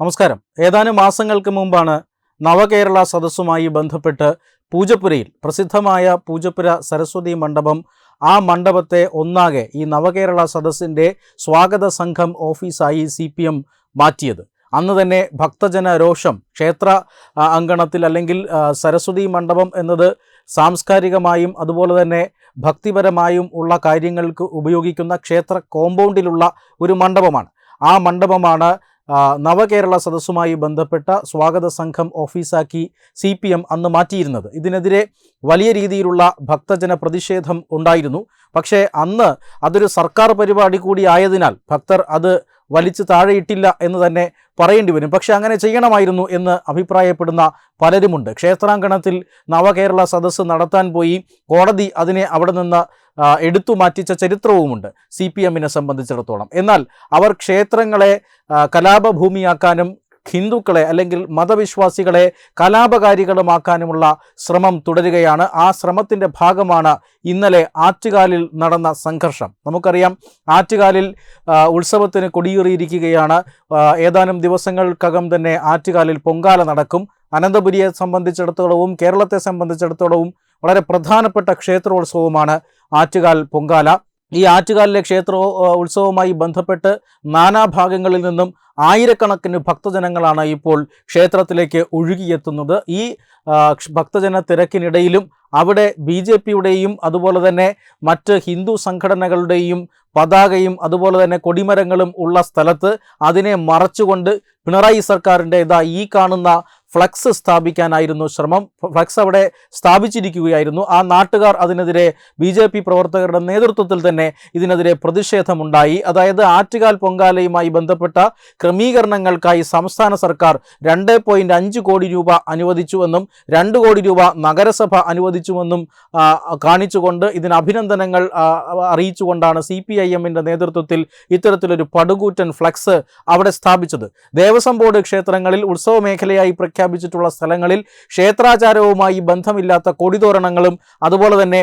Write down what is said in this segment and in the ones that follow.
നമസ്കാരം. ഏതാനും മാസങ്ങൾക്ക് മുമ്പാണ് നവകേരള സദസ്സുമായി ബന്ധപ്പെട്ട് പൂജപ്പുരയിൽ പ്രസിദ്ധമായ പൂജപ്പുര സരസ്വതി മണ്ഡപം ആ മണ്ഡപത്തെ ഒന്നാകെ ഈ നവകേരള സദസ്സിന്റെ സ്വാഗത സംഘം ഓഫീസായി സി പി എം മാറ്റിയത്. അന്ന് തന്നെ ഭക്തജന രോഷം ക്ഷേത്ര അങ്കണത്തിൽ അല്ലെങ്കിൽ സരസ്വതി മണ്ഡപം എന്നത് സാംസ്കാരികമായും അതുപോലെ തന്നെ ഭക്തിപരമായും ഉള്ള കാര്യങ്ങൾക്ക് ഉപയോഗിക്കുന്ന ക്ഷേത്ര കോമ്പൗണ്ടിലുള്ള ഒരു മണ്ഡപമാണ്. ആ മണ്ഡപമാണ് നവകേരള സദസ്സുമായി ബന്ധപ്പെട്ട സ്വാഗത സംഘം ഓഫീസാക്കി സി പി എം അന്ന് മാറ്റിയിരുന്നത്. ഇതിനെതിരെ വലിയ രീതിയിലുള്ള ഭക്തജന പ്രതിഷേധം ഉണ്ടായിരുന്നു. പക്ഷേ അന്ന് അതൊരു സർക്കാർ പരിപാടി കൂടി ആയതിനാൽ ഭക്തർ അത് വലിച്ചു താഴെയിട്ടില്ല എന്ന് തന്നെ പറയേണ്ടി വരും. പക്ഷെ അങ്ങനെ ചെയ്യണമായിരുന്നു എന്ന് അഭിപ്രായപ്പെടുന്ന പലരുമുണ്ട്. ക്ഷേത്രാങ്കണത്തിൽ നവകേരള സദസ്സ് നടത്താൻ പോയി കോടതി അതിനെ അവിടെ നിന്ന് എടുത്തു മാറ്റിച്ച ചരിത്രവുമുണ്ട് സി പി എമ്മിനെ സംബന്ധിച്ചിടത്തോളം. എന്നാൽ അവർ ക്ഷേത്രങ്ങളെ കലാപഭൂമിയാക്കാനും ഹിന്ദുക്കളെ അല്ലെങ്കിൽ മതവിശ്വാസികളെ കലാപകാരികളുമാക്കാനുമുള്ള ശ്രമം തുടരുകയാണ്. ആ ശ്രമത്തിന്റെ ഭാഗമാണ് ഇന്നലെ ആറ്റുകാലിൽ നടന്ന സംഘർഷം. നമുക്കറിയാം ആറ്റുകാലിൽ ഉത്സവത്തിന് കൊടിയേറിയിരിക്കുകയാണ്. ഏതാനും ദിവസങ്ങൾക്കകം തന്നെ ആറ്റുകാലിൽ പൊങ്കാല നടക്കും. അനന്തപുരിയെ സംബന്ധിച്ചിടത്തോളവും കേരളത്തെ സംബന്ധിച്ചിടത്തോളവും വളരെ പ്രധാനപ്പെട്ട ക്ഷേത്രോത്സവമാണ് ആറ്റുകാൽ പൊങ്കാല. ഈ ആറ്റുകാലിലെ ക്ഷേത്ര ഉത്സവവുമായി ബന്ധപ്പെട്ട് നാനാഭാഗങ്ങളിൽ നിന്നും ആയിരക്കണക്കിന് ഭക്തജനങ്ങളാണ് ഇപ്പോൾ ക്ഷേത്രത്തിലേക്ക് ഒഴുകിയെത്തുന്നത്. ഈ ഭക്തജന തിരക്കിനിടയിലും അവിടെ ബി ജെ പിയുടെയും അതുപോലെ തന്നെ മറ്റ് ഹിന്ദു സംഘടനകളുടെയും പതാകയും അതുപോലെ തന്നെ കൊടിമരങ്ങളും ഉള്ള സ്ഥലത്ത് അതിനെ മറച്ചുകൊണ്ട് പിണറായി സർക്കാരിന്റെ ഇതാ ഈ കാണുന്ന ഫ്ലക്സ് സ്ഥാപിക്കാനായിരുന്നു ശ്രമം. ഫ്ലക്സ് അവിടെ സ്ഥാപിച്ചിരിക്കുകയായിരുന്നു. ആ നാട്ടുകാർ അതിനെതിരെ ബി ജെ പി പ്രവർത്തകരുടെ നേതൃത്വത്തിൽ തന്നെ ഇതിനെതിരെ പ്രതിഷേധമുണ്ടായി. അതായത് ആറ്റുകാൽ പൊങ്കാലയുമായി ബന്ധപ്പെട്ട ക്രമീകരണങ്ങൾക്കായി സംസ്ഥാന സർക്കാർ രണ്ട് പോയിന്റ് അഞ്ച് കോടി രൂപ അനുവദിച്ചുവെന്നും രണ്ട് കോടി രൂപ നഗരസഭ അനുവദിച്ചുവെന്നും കാണിച്ചുകൊണ്ട് ഇതിന് അഭിനന്ദനങ്ങൾ അറിയിച്ചുകൊണ്ടാണ് സി പി ഐ എമ്മിന്റെ നേതൃത്വത്തിൽ ഇത്തരത്തിലൊരു പടുകൂറ്റൻ ഫ്ലക്സ് അവിടെ സ്ഥാപിച്ചത്. ദേവസ്വം ബോർഡ് ക്ഷേത്രങ്ങളിൽ ഉത്സവ മേഖലയായി പ്രഖ്യാപിച്ചിട്ടുള്ള സ്ഥലങ്ങളിൽ ക്ഷേത്രാചാരവുമായി ബന്ധമില്ലാത്ത കൊടിതോരണങ്ങളും അതുപോലെ തന്നെ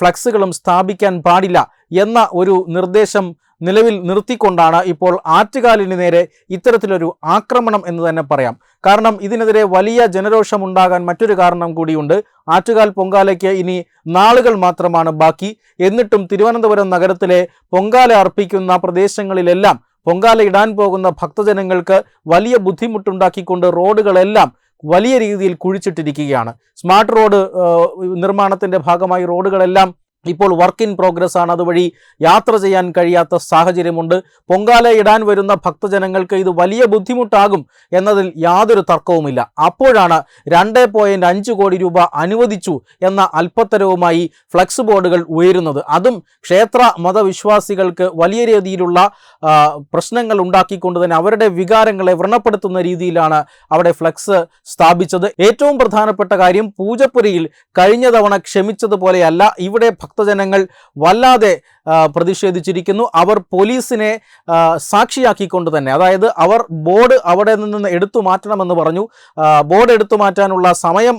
ഫ്ലക്സുകളും സ്ഥാപിക്കാൻ പാടില്ല എന്ന ഒരു നിർദ്ദേശം നിലവിൽ നിർത്തിക്കൊണ്ടാണ് ഇപ്പോൾ ആറ്റുകാലിന് നേരെ ഇത്തരത്തിലൊരു ആക്രമണം എന്ന് തന്നെ പറയാം. കാരണം ഇതിനെതിരെ വലിയ ജനരോഷമുണ്ടാകാൻ മറ്റൊരു കാരണം കൂടിയുണ്ട്. ആറ്റുകാൽ പൊങ്കാലയ്ക്ക് ഇനി നാളുകൾ മാത്രമാണ് ബാക്കി. എന്നിട്ടും തിരുവനന്തപുരം നഗരത്തിലെ പൊങ്കാല അർപ്പിക്കുന്ന പ്രദേശങ്ങളിലെല്ലാം പൊങ്കാല ഇടാൻ പോകുന്ന ഭക്തജനങ്ങൾക്ക് വലിയ ബുദ്ധിമുട്ടുണ്ടാക്കിക്കൊണ്ട് റോഡുകളെല്ലാം വലിയ രീതിയിൽ കുഴിച്ചിട്ടിരിക്കുകയാണ്. സ്മാർട്ട് റോഡ് നിർമ്മാണത്തിന്റെ ഭാഗമായി റോഡുകളെല്ലാം ഇപ്പോൾ വർക്ക് ഇൻ പ്രോഗ്രസ് ആണ്. അതുവഴി യാത്ര ചെയ്യാൻ കഴിയാത്ത സാഹചര്യമുണ്ട്. പൊങ്കാല ഇടാൻ വരുന്ന ഭക്തജനങ്ങൾക്ക് ഇത് വലിയ ബുദ്ധിമുട്ടാകും എന്നതിൽ യാതൊരു തർക്കവുമില്ല. അപ്പോഴാണ് രണ്ട് പോയിന്റ് അഞ്ച് കോടി രൂപ അനുവദിച്ചു എന്ന അല്പത്തരവുമായി ഫ്ലക്സ് ബോർഡുകൾ ഉയരുന്നത്. അതും ക്ഷേത്ര മതവിശ്വാസികൾക്ക് വലിയ രീതിയിലുള്ള പ്രശ്നങ്ങൾ ഉണ്ടാക്കിക്കൊണ്ട് തന്നെ അവരുടെ വികാരങ്ങളെ വ്രണപ്പെടുത്തുന്ന രീതിയിലാണ് അവിടെ ഫ്ലക്സ് സ്ഥാപിച്ചത്. ഏറ്റവും പ്രധാനപ്പെട്ട കാര്യം പൂജപ്പുരയിൽ കഴിഞ്ഞ തവണ ക്ഷമിച്ചതുപോലെയല്ല ഇവിടെ ഭക്തജനങ്ങൾ വല്ലാതെ പ്രതിഷേധിച്ചിരിക്കുന്നു. അവർ പോലീസിനെ സാക്ഷിയാക്കിക്കൊണ്ട് തന്നെ അതായത് അവർ ബോർഡ് അവിടെ നിന്ന് എടുത്തു മാറ്റണമെന്ന് പറഞ്ഞു. ബോർഡ് എടുത്തു മാറ്റാനുള്ള സമയം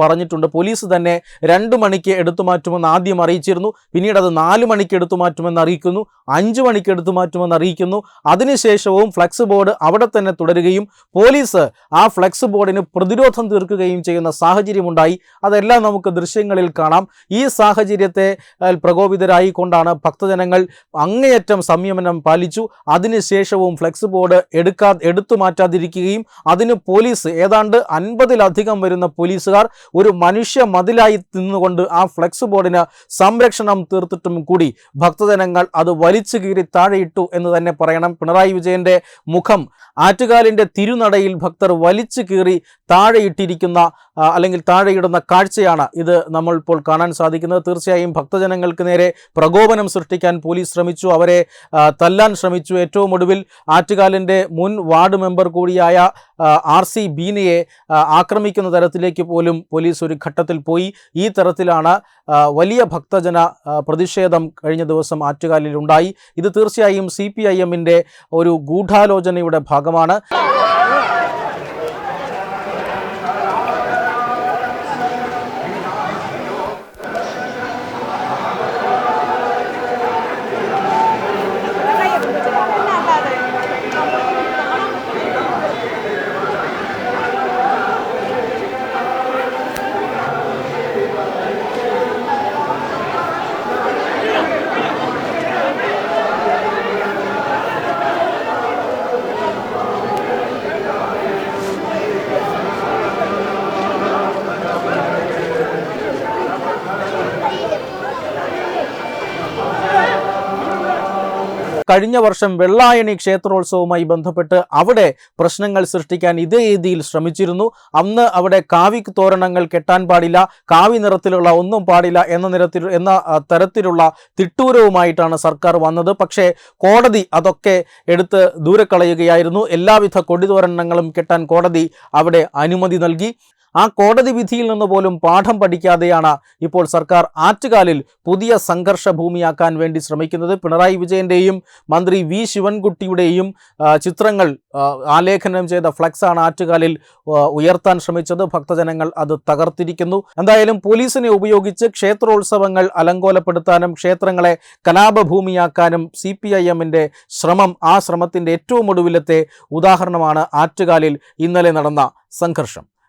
പറഞ്ഞിട്ടുണ്ട്. പോലീസ് തന്നെ രണ്ട് മണിക്ക് എടുത്തു മാറ്റുമെന്ന് ആദ്യം അറിയിച്ചിരുന്നു. പിന്നീട് അത് നാല് മണിക്ക് എടുത്തു മാറ്റുമെന്ന് അറിയിക്കുന്നു. അഞ്ച് മണിക്ക് എടുത്തു മാറ്റുമെന്ന് അറിയിക്കുന്നു. അതിനുശേഷവും ഫ്ലക്സ് ബോർഡ് അവിടെ തന്നെ തുടരുകയും പോലീസ് ആ ഫ്ലക്സ് ബോർഡിന് പ്രതിരോധം തീർക്കുകയും ചെയ്യുന്ന സാഹചര്യമുണ്ടായി. അതെല്ലാം നമുക്ക് ദൃശ്യങ്ങളിൽ കാണാം. ഈ സാഹചര്യത്തെ പ്രകോപിതരായിക്കൊണ്ടാണ് പ്രകോപിതരായി കൊണ്ടാണ് ഭക്തജനങ്ങൾ അങ്ങേയറ്റം സംയമനം പാലിച്ചു. അതിനുശേഷവും ഫ്ലെക്സ് ബോർഡ് എടുക്കാ എടുത്തു മാറ്റാതിരിക്കുകയും അതിന് പോലീസ് ഏതാണ്ട് അൻപതിലധികം വരുന്ന പോലീസുകാർ ഒരു മനുഷ്യ മതിലായി നിന്നുകൊണ്ട് ആ ഫ്ലെക്സ് ബോർഡിന് സംരക്ഷണം തീർത്തിട്ടും കൂടി. ഭക്തജനങ്ങൾ അത് വലിച്ചു കീറി താഴെയിട്ടു എന്ന് തന്നെ പറയണം. പിണറായി വിജയന്റെ മുഖം ആറ്റുകാലിന്റെ തിരുനടയിൽ ഭക്തർ വലിച്ചു കീറി താഴെയിട്ടിരിക്കുന്ന അല്ലെങ്കിൽ താഴെയിടുന്ന കാഴ്ചയാണ് ഇത് നമ്മൾ ഇപ്പോൾ കാണാൻ സാധിക്കുന്നത്. തീർച്ചയായും ഭക്തജനങ്ങൾക്ക് നേരെ പ്രകോപനം സൃഷ്ടിക്കാൻ പോലീസ് ശ്രമിച്ചു. അവരെ തല്ലാൻ ശ്രമിച്ചു. ഏറ്റവും ഒടുവിൽ ആറ്റുകാലിന്റെ മുൻ വാർഡ് മെമ്പർ കൂടിയായ ആർ സി ബീനയെ ആക്രമിക്കുന്ന തരത്തിലേക്ക് പോലും പോലീസ് ഒരു ഘട്ടത്തിൽ പോയി. ഈ തരത്തിലാണ് വലിയ ഭക്തജന പ്രതിഷേധം കഴിഞ്ഞ ദിവസം ആറ്റുകാലിൽ ഉണ്ടായി ഇത് തീർച്ചയായും സി പി ഐ എമ്മിന്റെ ഒരു ഗൂഢാലോചനയുടെ ഭാഗമാണ്. കഴിഞ്ഞ വർഷം വെള്ളായണി ക്ഷേത്രോത്സവവുമായി ബന്ധപ്പെട്ട് അവിടെ പ്രശ്നങ്ങൾ സൃഷ്ടിക്കാൻ ഇതേ രീതിയിൽ ശ്രമിച്ചിരുന്നു. അന്ന് അവിടെ കാവി തോരണങ്ങൾ കെട്ടാൻ പാടില്ല കാവി നിറത്തിലുള്ള ഒന്നും പാടില്ല എന്ന നിരത്തിൽ എന്ന തരത്തിലുള്ള തിട്ടൂരവുമായിട്ടാണ് സർക്കാർ വന്നത്. പക്ഷേ കോടതി അതൊക്കെ എടുത്ത് ദൂരെ കളയുകയായിരുന്നു. എല്ലാവിധ കൊടിതോരണങ്ങളും കെട്ടാൻ കോടതി അവിടെ അനുമതി നൽകി. ആ കോടതി വിധിയിൽ നിന്ന് പോലും പാഠം പഠിക്കാതെയാണ് ഇപ്പോൾ സർക്കാർ ആറ്റുകാലിൽ പുതിയ സംഘർഷ ഭൂമിയാക്കാൻ വേണ്ടി ശ്രമിക്കുന്നത്. പിണറായി വിജയന്റെയും മന്ത്രി വി ശിവൻകുട്ടിയുടെയും ചിത്രങ്ങൾ ആലേഖനം ചെയ്ത ഫ്ലക്സാണ് ആറ്റുകാലിൽ ഉയർത്താൻ ശ്രമിച്ചത്. ഭക്തജനങ്ങൾ അത് തകർത്തിരിക്കുന്നു. എന്തായാലും പോലീസിനെ ഉപയോഗിച്ച് ക്ഷേത്രോത്സവങ്ങൾ അലങ്കോലപ്പെടുത്താനും ക്ഷേത്രങ്ങളെ കലാപഭൂമിയാക്കാനും സി പി ഐ എമ്മിന്റെ ശ്രമം ആ ശ്രമത്തിന്റെ ഏറ്റവും ഒടുവിലത്തെ ഉദാഹരണമാണ് ആറ്റുകാലിൽ ഇന്നലെ നടന്ന സംഘർഷം.